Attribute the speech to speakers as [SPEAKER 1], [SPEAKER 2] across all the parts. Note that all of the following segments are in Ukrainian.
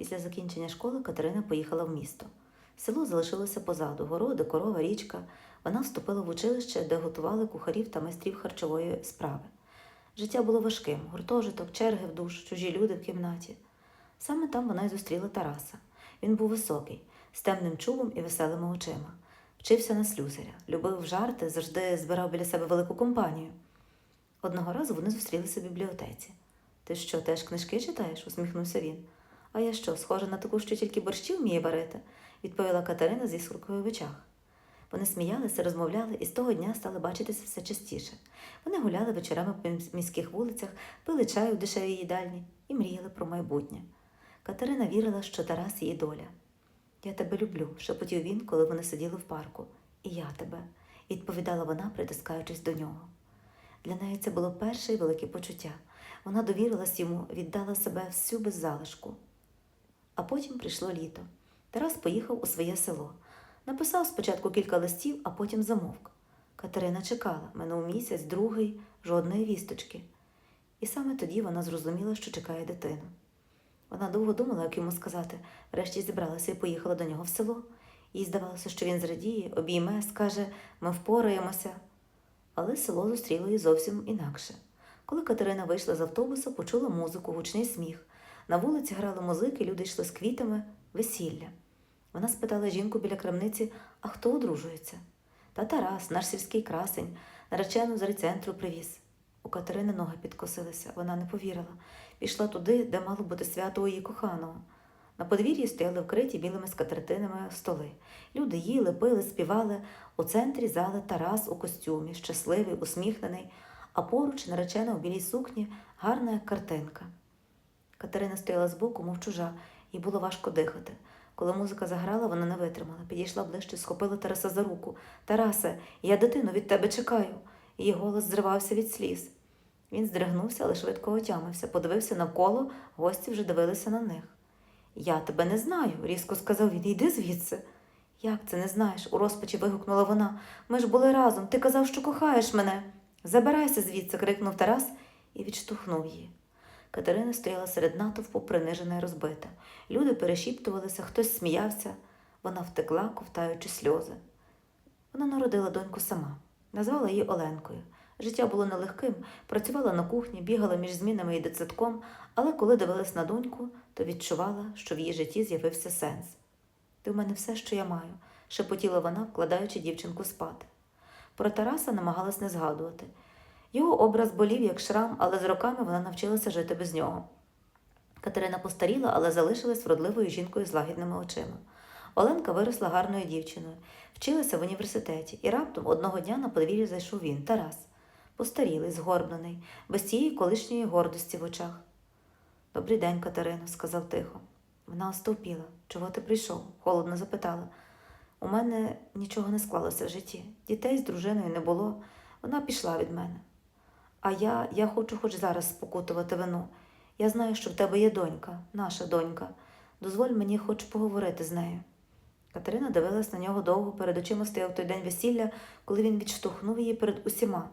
[SPEAKER 1] Після закінчення школи Катерина поїхала в місто. Село залишилося позаду, городи, корова, річка. Вона вступила в училище, де готували кухарів та майстрів харчової справи. Життя було важким: гуртожиток, черги в душ, чужі люди в кімнаті. Саме там вона й зустріла Тараса. Він був високий, з темним чубом і веселими очима. Вчився на слюсаря, любив жарти, завжди збирав біля себе велику компанію. Одного разу вони зустрілися в бібліотеці. Ти що, теж книжки читаєш? усміхнувся він. А я що, схожа на таку, що тільки борщі вміє варити, відповіла Катерина зі іскоркою в очах. Вони сміялися, розмовляли і з того дня стали бачитися все частіше. Вони гуляли вечорами по міських вулицях, пили чай у дешевій їдальні і мріяли про майбутнє. Катерина вірила, що Тарас її доля. Я тебе люблю, шепотів він, коли вони сиділи в парку. І я тебе, відповідала вона, притискаючись до нього. Для неї це було перше і велике почуття. Вона довірилась йому, віддала себе всю без залишку. А потім прийшло літо. Тарас поїхав у своє село. Написав спочатку кілька листів, а потім замовк. Катерина чекала, минув місяць, другий, жодної вісточки. І саме тоді вона зрозуміла, що чекає дитину. Вона довго думала, як йому сказати, врешті зібралася і поїхала до нього в село. Їй здавалося, що він зрадіє, обійме, скаже ми впораємося. Але село зустріло її зовсім інакше. Коли Катерина вийшла з автобуса, почула музику, гучний сміх. На вулиці грали музики, люди йшли з квітами, весілля. Вона спитала жінку біля крамниці, а хто одружується? Та Тарас, наш сільський красень, наречену з райцентру привіз. У Катерини ноги підкосилися, вона не повірила. Пішла туди, де мало бути свято у її коханого. На подвір'ї стояли вкриті білими скатертинами столи. Люди їли, пили, співали. У центрі зали Тарас у костюмі, щасливий, усміхнений, а поруч наречена у білій сукні гарна як картинка. Катерина стояла збоку, мов чужа, їй було важко дихати. Коли музика заграла, вона не витримала, підійшла ближче, схопила Тараса за руку. Тарасе, я дитину від тебе чекаю. Її голос зривався від сліз. Він здригнувся, але швидко отямився, подивився навколо, гості вже дивилися на них. Я тебе не знаю, різко сказав він. Йди звідси. Як це не знаєш? у розпачі вигукнула вона. Ми ж були разом. Ти казав, що кохаєш мене. Забирайся звідси, крикнув Тарас і відштовхнув її. Катерина стояла серед натовпу, принижена і розбита. Люди перешіптувалися, хтось сміявся. Вона втекла, ковтаючи сльози. Вона народила доньку сама, назвала її Оленкою. Життя було нелегким, працювала на кухні, бігала між змінами і дитсадком, але коли дивилась на доньку, то відчувала, що в її житті з'явився сенс. Ти в мене все, що я маю, шепотіла вона, вкладаючи дівчинку спати. Про Тараса намагалась не згадувати. Його образ болів, як шрам, але з роками вона навчилася жити без нього. Катерина постаріла, але залишилась вродливою жінкою з лагідними очима. Оленка виросла гарною дівчиною, вчилася в університеті, і раптом одного дня на подвір'я зайшов він, Тарас, постарілий, згорблений, без цієї колишньої гордості в очах. Добрий день, Катерино, сказав тихо. Вона остовпіла. Чого ти прийшов? холодно запитала. У мене нічого не склалося в житті. Дітей з дружиною не було. Вона пішла від мене. А я, я хочу хоч зараз спокутувати вину. Я знаю, що в тебе є донька, наша донька. Дозволь мені хоч поговорити з нею. Катерина дивилась на нього довго, перед очима стояв той день весілля, коли він відштовхнув її перед усіма.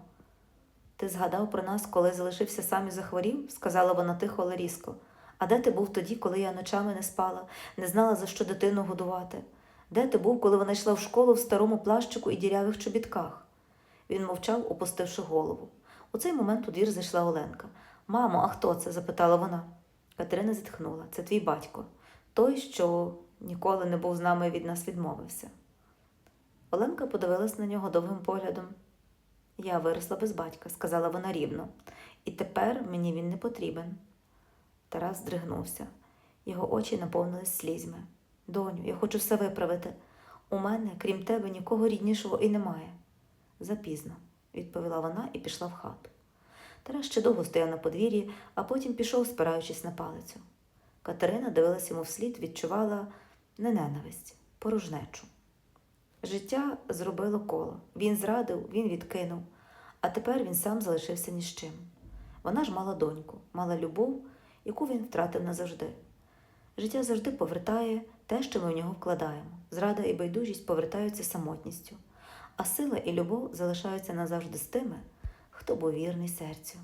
[SPEAKER 1] Ти згадав про нас, коли залишився сам і захворів, сказала вона тихо, але різко. А де ти був тоді, коли я ночами не спала, не знала, за що дитину годувати? Де ти був, коли вона йшла в школу в старому плащику і дірявих чобітках? Він мовчав, опустивши голову. У цей момент у двір зайшла Оленка. Мамо, а хто це? запитала вона. Катерина зітхнула. Це твій батько, той, що ніколи не був з нами і від нас відмовився. Оленка подивилась на нього довгим поглядом. Я виросла без батька, сказала вона рівно, і тепер мені він не потрібен. Тарас здригнувся. Його очі наповнились слізьми. Доню, я хочу все виправити. У мене, крім тебе, нікого ріднішого і немає. Запізно, відповіла вона і пішла в хату. Тарас ще довго стояв на подвір'ї, а потім пішов, спираючись на палицю. Катерина дивилась йому вслід, відчувала не ненависть, порожнечу. Життя зробило коло. Він зрадив, він відкинув, а тепер він сам залишився ні з чим. Вона ж мала доньку, мала любов, яку він втратив назавжди. Життя завжди повертає те, що ми в нього вкладаємо. Зрада і байдужість повертаються самотністю, а сила і любов залишаються назавжди з тими, хто був вірний серцю.